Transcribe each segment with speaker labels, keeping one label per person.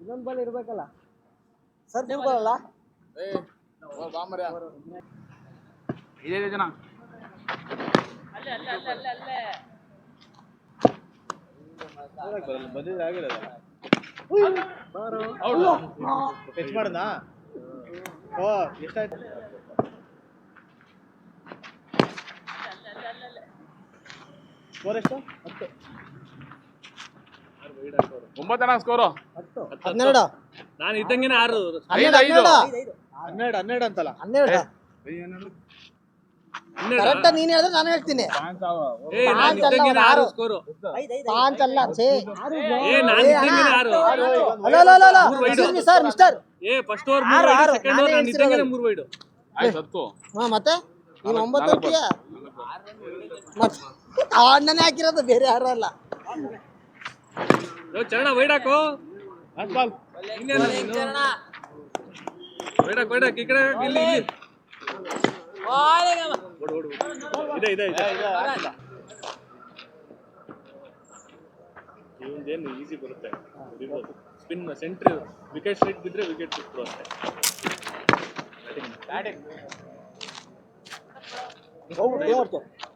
Speaker 1: ಇನ್ನೊಂದು ಬಾಲ್ ಇರ್ಬೇಕಲ್ಲ ಸರ್ ನೀವು ಬರಲ್ಲ
Speaker 2: ಇದೆ ಜನ
Speaker 3: ಬಂದಿದ್ರೆ ಆಗಿರೋದ
Speaker 2: ಹೌದು
Speaker 3: ಟಚ್ ಮಾಡನಾ ಓ ಎಷ್ಟಾಯ್ತು ಸ್ಕೋರ್ ಎಷ್ಟು? ಹತ್ತು.
Speaker 2: ಒಂಬತ್ತನ ಸ್ಕೋರು
Speaker 1: ಹತ್ತು. ಹನ್ನೆರಡು.
Speaker 4: ನಾನು ಇದ್ದಂಗೆನೆ ಆರು.
Speaker 2: ಐದು
Speaker 3: ಹನ್ನೆರಡು. ಹನ್ನೆರಡು ಅಂತಲ್ಲ?
Speaker 1: ಹನ್ನೆರಡು. ಕರೆಕ್ಟ್ ನೀನ್ ಹೇಳಿದ್ರೆ ನಾನು ಹೇಳ್ತೀನಿ.
Speaker 4: ಏ ನಾನು ಇದ್ದಂಗೆನೆ ಆರು ಸ್ಕೋರು
Speaker 1: ಪಾಂಚ್ ಅಲ್ಲ ಛೇ.
Speaker 4: ಏ ನಾನು ಇದ್ದಂಗೆನೆ ಆರು.
Speaker 1: ಅಲ್ಲ ಅಲ್ಲ ಅಲ್ಲ ಅಲ್ಲ. ಸರ್ ಮಿಸ್ಟರ್
Speaker 4: ಏ ಫಸ್ಟ್ ಓವರ್ ಮೂರು. ಸೆಕೆಂಡ್ ಓವರ್
Speaker 1: ನಾನು
Speaker 4: ಇದ್ದಂಗೆನೆ
Speaker 1: ಹೇಳ್ತಿರೋದು.
Speaker 4: ಮೂರು ವೈಡು
Speaker 2: ಆಯ್ತು ಹತ್ತು
Speaker 1: ಹಾ ಮತ್ತೆ? ನೀನು ಒಂಬತ್ತು ಅಂತೀಯ? ಮತ್ತೆ ಆ ಅಣ್ಣನೇ ಹಾಕಿರೋದು ಬೇರೆ ಯಾರು ಅಲ್ಲ
Speaker 4: ಯೋ ಚರಣ ವೈಡ್ ಹಾಕು
Speaker 3: ಲಾಸ್ಟ್ ಬಾಲ್
Speaker 4: ಇನ್ನೇನು ನೀನು ವೈಡ್ ಹಾಕು ವೈಡ್ ಹಾಕು ಈ ಕಡೆ ಹಾಕು, ಇಲ್ಲಿ ಇಲ್ಲಿ ಓಡು, ಓಡು, ಓಡು. ಇದೆ ಇದೆ ಇದೆ ಇವಂದೇನು ಈಸಿ ಬರುತ್ತೆ ಸ್ಪಿನ್ ಸೆಂಟ್ರ್ ವಿಕೆಟ್ ಸ್ಟ್ರೈಟ್ ಬಿದ್ರೆ ವಿಕೆಟ್ ಸಿಕ್ತು ಅಷ್ಟೇ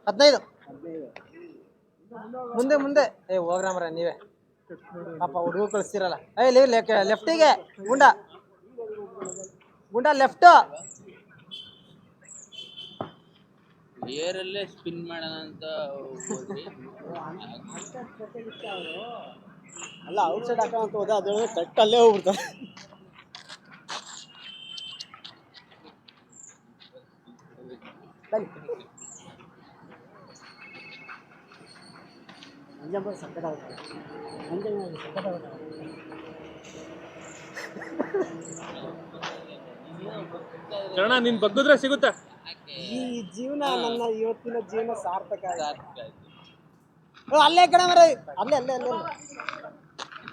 Speaker 1: ಹದಿನೈದು ಮುಂದೆ ಮುಂದೆ. ಏ ಹೋಗ್ರಾಮ್ರ ನೀವೇ. ಪಾಪ ಹುಡುಗ ಕಳಿಸ್ತೀರಲ್ಲ. ಏ ಲೆಫ್ಟಿಗೆ. ಗುಂಡ. ಗುಂಡ ಲೆಫ್ಟ್.
Speaker 5: ಏರಲ್ಲೇ ಸ್ಪಿನ್ ಮಾಡೋಣ ಅಂತ
Speaker 1: ಅಲ್ಲ ಔಟ್ ಸೈಡ್ ಹಾಕೋಣ ಅಂತ ಹೋದ ಅದು ಕಟ್ ಅಲ್ಲೇ ಹೋಗ್ಬಿಡ್ತಾರೆ.
Speaker 4: ಚರಣ ನೀನ್ ಬಗ್ಗಿದ್ರೆ ಸಿಗುತ್ತೆ?
Speaker 1: ಈ ಜೀವನ ನನ್ನ ಇವತ್ತಿನ ಜೀವನ ಸಾರ್ಥಕ ಆಯ್ತು. ಓ, ಅಲ್ಲೇ ಕಣ ಮರ. ಅಲ್ಲೇ ಅಲ್ಲೇ ಅಲ್ಲೇ.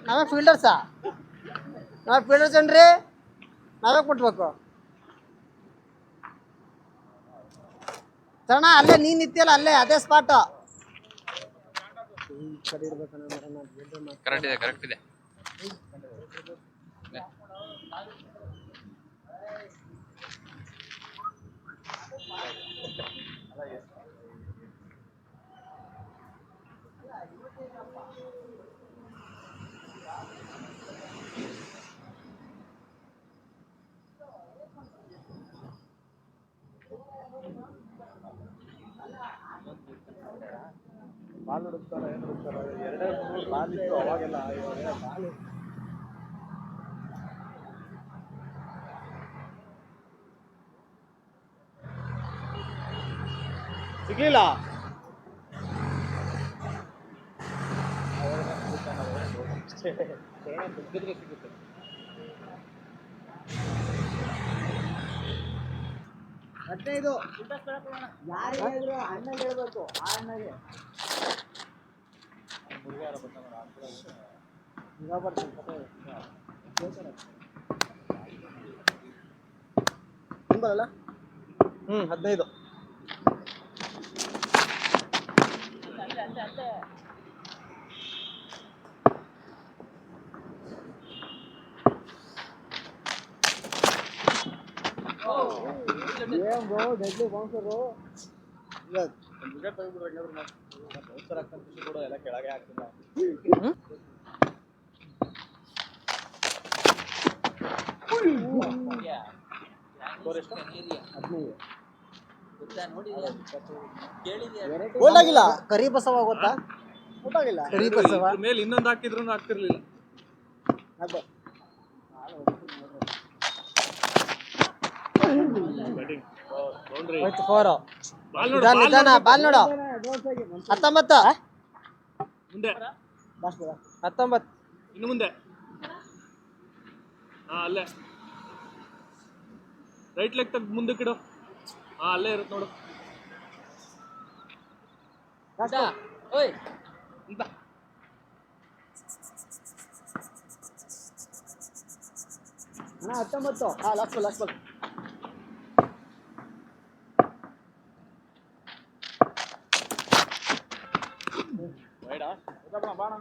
Speaker 1: ನಾವೇ ಫೀಲ್ಡರ್ಸಾ ನಾವೇ ಫೀಲ್ಡರ್ಸ್ ಏನ್ರಿ? ನಾವೇ ಕೊಟ್ಬೇಕು. ತಣ ಅಲ್ಲೇ ನೀನ್ ಇತ್ತಿಯಲ್ಲ ಅಲ್ಲೇ ಅದೇ ಸ್ಪಾಟ್
Speaker 5: ಕರೆಕ್ಟ್ ಇದೆ ಕರೆಕ್ಟ್ ಇದೆ.
Speaker 3: ಬಾಲ್ ಹುಡುಕ್ತಾರ ಏನು ಹುಡುಕ್ತಾರ ಎರಡೇ ಮೂರು ಬಾಲ್ ಇತ್ತು ಅವಾಗೆಲ್ಲ ಬಾಲ್ ಸಿಗ್ಲಿಲ್ಲ?
Speaker 1: ಹದಿನೈದು. ಯಾರು ಅಣ್ಣಗೆ ಹೇಳ್ಬೇಕು. ಆ ಅಣ್ಣಗೆ. ನಿಂಬಲ್ಲ ಹ್ಮ್ ಹದಿನೈದು. ಏನ್ ಬ್ರೋ ಡೆಡ್ಲಿ ಬೌನ್ಸರು ಇಲ್ಲ
Speaker 3: ವಿಕೆಟ್ ತೆಗೆದ್ಬಿಟ್ರೆ ಹೆಂಗಾದ್ರು ನಾವು ಬೌನ್ಸರ್ ಹಾಕ್ತಾನೆ ಖುಷಿ ಕೂಡ ಎಲ್ಲ ಕೆಳಗೆ ಹಾಕ್ತಿಲ್ಲ ಸ್ಕೋರ್ ಎಷ್ಟು?
Speaker 1: ಹದಿನೈದು.
Speaker 5: ಗೊತ್ತಾ ನೋಡಿದ್ಯಾ
Speaker 1: ಆಗಿಲ್ಲ ಕರಿ ಬಸವ ಗೊತ್ತಾ? ಗೊತ್ತಾಗಿಲ್ಲ ಕರಿ ಬಸವ.
Speaker 4: ಮೇಲೆ ಇನ್ನೊಂದು ಹಾಕಿದ್ರು ಹಾಕ್ತಿರ್ಲಿಲ್ಲ.
Speaker 1: ಅದೇ ಫೋರ್
Speaker 4: ಬಾಲ್ ನೋಡು.
Speaker 1: ಹತ್ತೊಂಬತ್ತು.
Speaker 4: ಮುಂದೆ.
Speaker 1: ಹತ್ತೊಂಬತ್ತು.
Speaker 4: ಇನ್ನು ಮುಂದೆ. ಹಾ ಅಲ್ಲೇ. ರೈಟ್ ಲೆಗ್ ತೆಗ್ದು ಮುಂದೆ ಇಡು ಹಾ ಅಲ್ಲೇ ಇರುತ್ತೆ ನೋಡು.
Speaker 5: ಓಯ್.
Speaker 1: ಹಾ ಹತ್ತೊಂಬತ್ತು. ಹಾ ಲಾಸ್ಟ್ ಲಾಸ್ಟ್
Speaker 3: ವೈಡಾ?
Speaker 2: ಬಾಣ.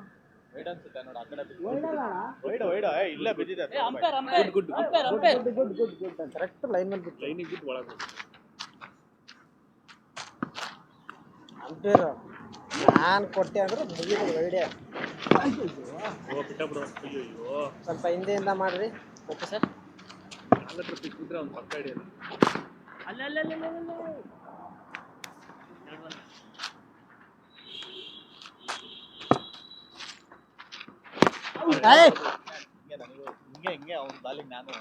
Speaker 3: ವೈಡ್ ಅನ್ಸುತ್ತೆ ನೋಡು ಆ ಕಡೆ ವೈಡ್ ವೈಡ್ ಏ ಇಲ್ಲೇ ಬಿದ್ದಿದೆ
Speaker 5: ಏ umpire umpire.
Speaker 4: Good
Speaker 5: umpire umpire.
Speaker 1: Good good good correct line ಅಲ್ಲಿ ಬಿಟ್ಟು
Speaker 4: ಲೈನಿಗೆ ಬಿದ್ದು ಒಳಗೆ
Speaker 1: ಅಂಪೇರ್ ನಾನು ಕೊಟ್ಟೆ ಅಂದ್ರೆ ಮುಗಿದು ಐಡಿಯಾ
Speaker 4: ಓ ಬಿಟ್ಟ ಅಯ್ಯೋ ಅಯ್ಯೋ
Speaker 1: ಸ್ವಲ್ಪ ಹಿಂದೆಯಿಂದ ಮಾಡ್ರಿ.
Speaker 5: Okay sir.
Speaker 4: ಟ್ರಿಪ್ ಅವ್ನು ಪಕ್ಕ ಹಿಡಿಯಲ್ಲ
Speaker 5: ಅಲ್ಲ ಅಲ್ಲ ಅಲ್ಲ ಅಲ್ಲ
Speaker 3: ಹಿಂಗೆ ಹಿಂಗೆ ಅವ್ನ ಬಾಲಿಗೆ ನಾನು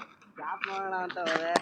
Speaker 1: ಮಾಡೋಣ ಅಂತ ಹೋದೆ